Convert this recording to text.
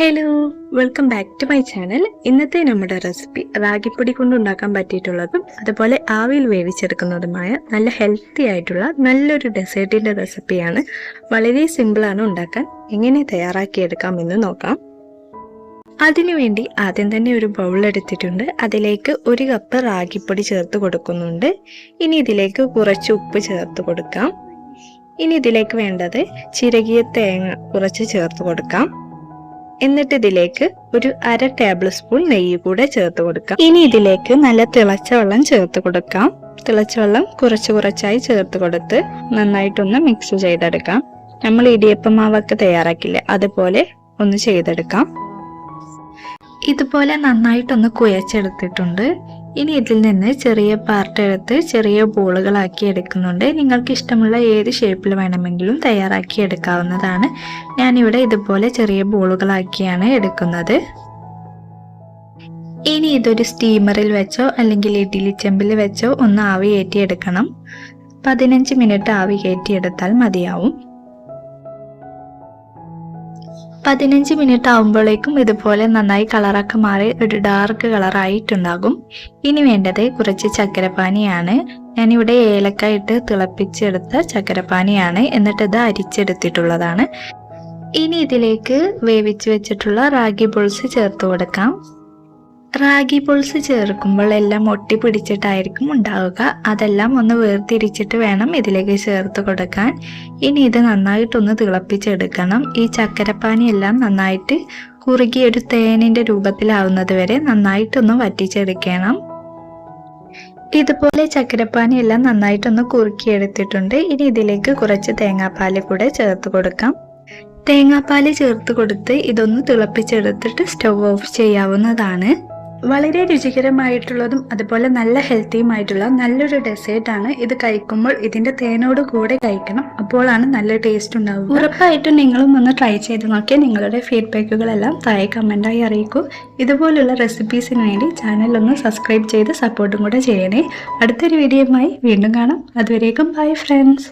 Hello welcome back to my channel. ഇന്നത്തെ നമ്മുടെ recipe റാഗിപ്പൊടി കൊണ്ട് ഉണ്ടാക്കാൻ പറ്റിയിട്ടുള്ളതും അതുപോലെ ആവിയിൽ വേവിച്ചെടുക്കുന്നതുമായ നല്ല ഹെൽത്തി ആയിട്ടുള്ള നല്ലൊരു ഡെസേർട്ടിന്റെ റെസിപ്പിയാണ്. വളരെ സിമ്പിളാണ് ഉണ്ടാക്കാൻ. എങ്ങനെ തയ്യാറാക്കിയെടുക്കാം എന്ന് നോക്കാം. അതിനുവേണ്ടി ആദ്യം തന്നെ ഒരു ബൗൾ എടുത്തിട്ടുണ്ട്. അതിലേക്ക് ഒരു കപ്പ് റാഗിപ്പൊടി ചേർത്ത് കൊടുക്കുന്നുണ്ട്. ഇനി ഇതിലേക്ക് കുറച്ച് ഉപ്പ് ചേർത്ത് കൊടുക്കാം. ഇനി ഇതിലേക്ക് വേണ്ടത് ചിരകിയ തേങ്ങ കുറച്ച് ചേർത്ത് കൊടുക്കാം. എന്നിട്ട് ഇതിലേക്ക് ഒരു അര ടേബിൾ സ്പൂൺ നെയ്യ് കൂടെ ചേർത്ത് കൊടുക്കാം. ഇനി ഇതിലേക്ക് നല്ല തിളച്ച വെള്ളം ചേർത്ത് കൊടുക്കാം. തിളച്ച വെള്ളം കുറച്ച് കുറച്ചായി ചേർത്ത് കൊടുത്ത് നന്നായിട്ടൊന്ന് മിക്സ് ചെയ്തെടുക്കാം. നമ്മൾ ഇടിയപ്പം മാവൊക്കെ തയ്യാറാക്കില്ലേ അതുപോലെ ഒന്ന് ചെയ്തെടുക്കാം. ഇതുപോലെ നന്നായിട്ടൊന്ന് കുഴച്ചെടുത്തിട്ടുണ്ട്. ഇനി ഇതിൽ നിന്ന് ചെറിയ പാർട്ട് എടുത്ത് ചെറിയ ബോളുകളാക്കി എടുക്കുന്നുണ്ട്. നിങ്ങൾക്ക് ഇഷ്ടമുള്ള ഏത് ഷേപ്പിൽ വേണമെങ്കിലും തയ്യാറാക്കി എടുക്കാവുന്നതാണ്. ഞാനിവിടെ ഇതുപോലെ ചെറിയ ബോളുകളാക്കിയാണ് എടുക്കുന്നത്. ഇനി ഇതൊരു സ്റ്റീമറിൽ വെച്ചോ അല്ലെങ്കിൽ ഇഡ്ഡലി ചെമ്പിൽ വെച്ചോ ഒന്ന് ആവി കയറ്റിയെടുക്കണം. പതിനഞ്ച് മിനിറ്റ് ആവി കയറ്റിയെടുത്താൽ മതിയാവും. പതിനഞ്ച് മിനിറ്റ് ആകുമ്പോഴേക്കും ഇതുപോലെ നന്നായി കളറൊക്കെ മാറി ഒരു ഡാർക്ക് കളറായിട്ടുണ്ടാകും ഇനി വേണ്ടത് കുറച്ച് ചക്കരപ്പാനിയാണ്. ഞാനിവിടെ ഏലക്ക ഇട്ട് തിളപ്പിച്ചെടുത്ത ചക്കരപ്പാനിയാണ്. എന്നിട്ട് ഇത് അരിച്ചെടുത്തിട്ടുള്ളതാണ്. ഇനി ഇതിലേക്ക് വേവിച്ച് വെച്ചിട്ടുള്ള റാഗി ബോൾസ് ചേർത്ത് കൊടുക്കാം. റാഗി പോൾസ് ചേർക്കുമ്പോൾ എല്ലാം ഒട്ടി പിടിച്ചിട്ടായിരിക്കും ഉണ്ടാവുക. അതെല്ലാം ഒന്ന് വേർതിരിച്ചിട്ട് വേണം ഇതിലേക്ക് ചേർത്ത് കൊടുക്കാൻ. ഇനി ഇത് നന്നായിട്ടൊന്ന് തിളപ്പിച്ചെടുക്കണം. ഈ ചക്കരപ്പാനി എല്ലാം നന്നായിട്ട് കുറുകി ഒരു തേനിന്റെ രൂപത്തിലാവുന്നത് വരെ നന്നായിട്ടൊന്ന് വറ്റിച്ചെടുക്കണം. ഇതുപോലെ ചക്കരപ്പാനി എല്ലാം നന്നായിട്ടൊന്ന് കുറുക്കിയെടുത്തിട്ടുണ്ട്. ഇനി ഇതിലേക്ക് കുറച്ച് തേങ്ങാപ്പാൽ കൂടെ ചേർത്ത് കൊടുക്കാം. തേങ്ങാപ്പാൽ ചേർത്ത് കൊടുത്ത് ഇതൊന്ന് തിളപ്പിച്ചെടുത്തിട്ട് സ്റ്റവ് ഓഫ് ചെയ്യാവുന്നതാണ്. വളരെ രുചികരമായിട്ടുള്ളതും അതുപോലെ നല്ല ഹെൽത്തിയുമായിട്ടുള്ള നല്ലൊരു ഡെസേർട്ട് ആണ് ഇത് കഴിക്കുമ്പോൾ ഇതിന്റെ തേനോട് കൂടെ കഴിക്കണം. അപ്പോഴാണ് നല്ല ടേസ്റ്റ് ഉണ്ടാവുക. ഉറപ്പായിട്ടും നിങ്ങളും ഒന്ന് ട്രൈ ചെയ്ത് നോക്കി നിങ്ങളുടെ ഫീഡ്ബാക്കുകളെല്ലാം താഴെ കമന്റായി അറിയിക്കൂ. ഇതുപോലുള്ള റെസിപ്പീസിന് വേണ്ടി ചാനൽ ഒന്ന് സബ്സ്ക്രൈബ് ചെയ്ത് സപ്പോർട്ടും കൂടെ ചെയ്യണേ. അടുത്തൊരു വീഡിയോയുമായി വീണ്ടും കാണാം. അതുവരേക്കും ബൈ ഫ്രണ്ട്സ്